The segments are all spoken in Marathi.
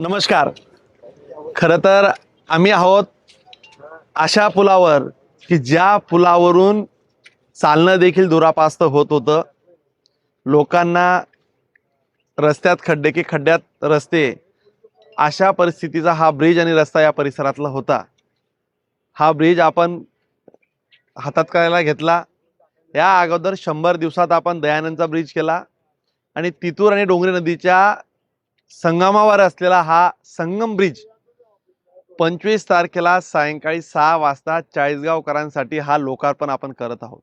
नमस्कार. खरं तर आम्ही आहोत अशा पुलावर की ज्या पुलावरून चालणं देखील दुरापास्त होत होतं. लोकांना रस्त्यात खड्डे की खड्ड्यात रस्ते अशा परिस्थितीचा हा ब्रिज आणि रस्ता या परिसरातला होता. हा ब्रिज आपण हातात करायला घेतला. या अगोदर शंभर दिवसात आपण दयानंदचा ब्रिज केला. आणि तितूर आणि डोंगरी नदीच्या संगमावर असलेला हा संगम ब्रिज पंचवीस तारखेला सायंकाळी सहा वाजता चाळीसगावकरांसाठी हा लोकार्पण आपण करत आहोत.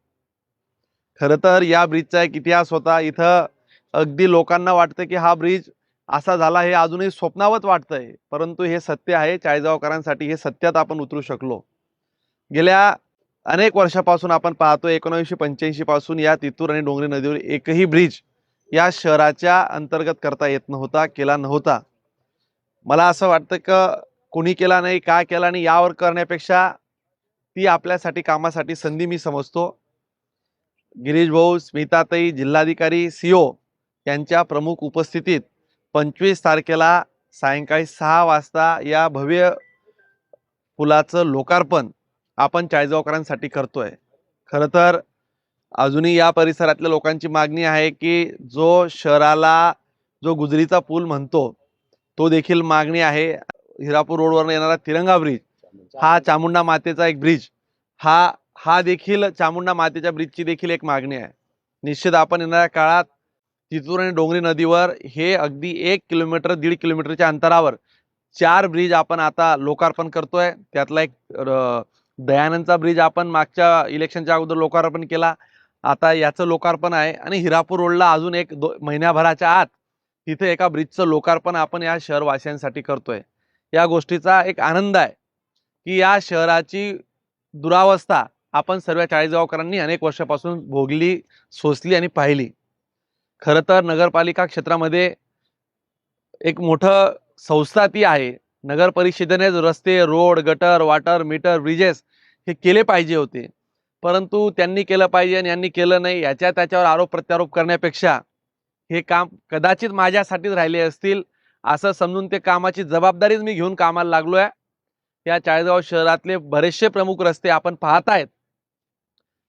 खरं तर या ब्रिजचा एक इतिहास होता. इथं अगदी लोकांना वाटतं की हा ब्रिज असा झाला हे अजूनही स्वप्नावत वाटतंय. परंतु हे सत्य आहे. चाळीसगावकरांसाठी हे सत्यात आपण उतरू शकलो. गेल्या अनेक वर्षापासून आपण पाहतो एकोणीसशे पंच्याऐंशी पासून या तितूर आणि डोंगरी नदीवर एकही ब्रिज या शहराच्या अंतर्गत करता येत नव्हता केला नव्हता. मला असं वाटतं का कोणी केला नाही का केला नाही यावर करण्यापेक्षा ती आपल्यासाठी कामासाठी संधी मी समजतो. गिरीश भाऊ स्मिताताई जिल्हाधिकारी सीओ यांच्या प्रमुख उपस्थितीत पंचवीस तारखेला सायंकाळी सहा वाजता या भव्य पुलाचं लोकार्पण आपण चाळीसगावकरांसाठी करतोय. खरं तर अजूनही या परिसरातल्या लोकांची मागणी आहे की जो शहराला जो गुजरीचा पूल म्हणतो तो देखील मागणी आहे. हिरापूर रोडवर येणारा तिरंगा ब्रिज हा चामुंडा मातेचा एक ब्रिज हा हा देखील चामुंडा मातेच्या ब्रिजची देखील एक मागणी आहे. निश्चित आपण येणाऱ्या काळात तितूर आणि डोंगरी नदीवर हे अगदी एक किलोमीटर दीड किलोमीटरच्या अंतरावर चार ब्रिज आपण आता लोकार्पण करतोय. त्यातला एक दयानंदचा ब्रिज आपण मागच्या इलेक्शनच्या अगोदर लोकार्पण केला. आता याचं लोकार्पण आहे आणि हिरापूर रोडला अजून एक दो महिन्याभराच्या आत तिथे एका ब्रिजचं लोकार्पण आपण या शहरवासियांसाठी करतोय. या गोष्टीचा एक आनंद आहे की या शहराची दुरावस्था आपण सर्व चाळीसगावकरांनी अनेक वर्षापासून भोगली सोसली आणि पाहिली. खरं तर नगरपालिका क्षेत्रामध्ये एक मोठं संस्था ती आहे. नगर परिषदेनेच रस्ते road gutter water meter bridges हे केले पाहिजे होते. परंतु त्यांनी केलं पाहिजे आणि यांनी केलं नाही याच्या त्याच्यावर आरोप प्रत्यारोप करण्यापेक्षा हे काम कदाचित माझ्यासाठीच राहिले असतील असं समजून ते कामाची जबाबदारीच मी घेऊन कामाला लागलोय. या चाळीसगाव शहरातले बरेचसे प्रमुख रस्ते आपण पाहतायत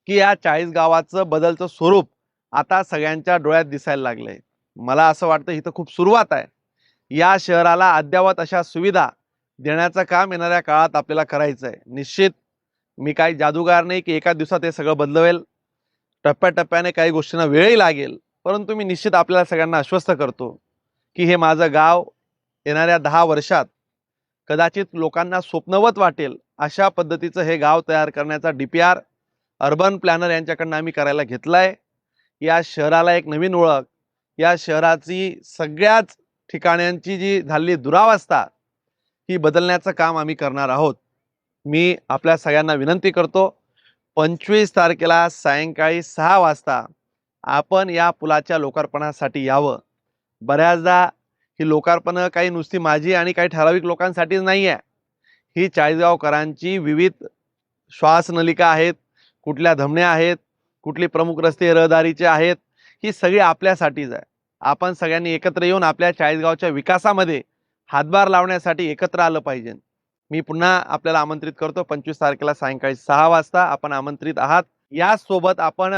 की या चाळीस गावाचं बदलचं स्वरूप आता सगळ्यांच्या डोळ्यात दिसायला लागलंय. मला असं वाटतं इथं खूप सुरुवात आहे. या शहराला अद्यावत अशा सुविधा देण्याचं काम येणाऱ्या काळात आपल्याला करायचं आहे निश्चित मी काही जादूगार नाही की एका दिवसात हे सगळं बदलवेल. टप्प्याटप्प्याने काही गोष्टींना वेळही लागेल. परंतु मी निश्चित आपल्याला सगळ्यांना आश्वस्त करतो की हे माझं गाव येणाऱ्या दहा वर्षात कदाचित लोकांना स्वप्नवत वाटेल अशा पद्धतीचं हे गाव तयार करण्याचा D P R urban planner यांच्याकडनं आम्ही करायला घेतलाय. या शहराला एक नवीन ओळख. या शहराची सगळ्याच ठिकाणांची जी झालेली दुरावस्था ही बदलण्याचं काम आम्ही करणार आहोत. मी आपल्या सगळ्यांना विनंती करतो पंचवीस तारखेला सायंकाळी सहा वाजता आपण या पुलाच्या लोकार्पणासाठी यावं. बऱ्याचदा ही लोकार्पणं काही नुसती माझी आणि काही ठराविक लोकांसाठीच नाही आहे ही चाळीसगावकरांची विविध श्वासनलिका आहेत कुठल्या धमण्या आहेत कुठली प्रमुख रस्ते रहदारीचे आहेत ही सगळी आपल्यासाठीच आहे. आपण सगळ्यांनी एकत्र येऊन आपल्या चाळीसगावच्या विकासामध्ये हातभार लावण्यासाठी एकत्र आलं पाहिजे. मी पुन्हा आपल्याला आमंत्रित करतो. पंचवीस तारखेला सायंकाळी सहा वाजता आपण आमंत्रित आहात. यासोबत आपण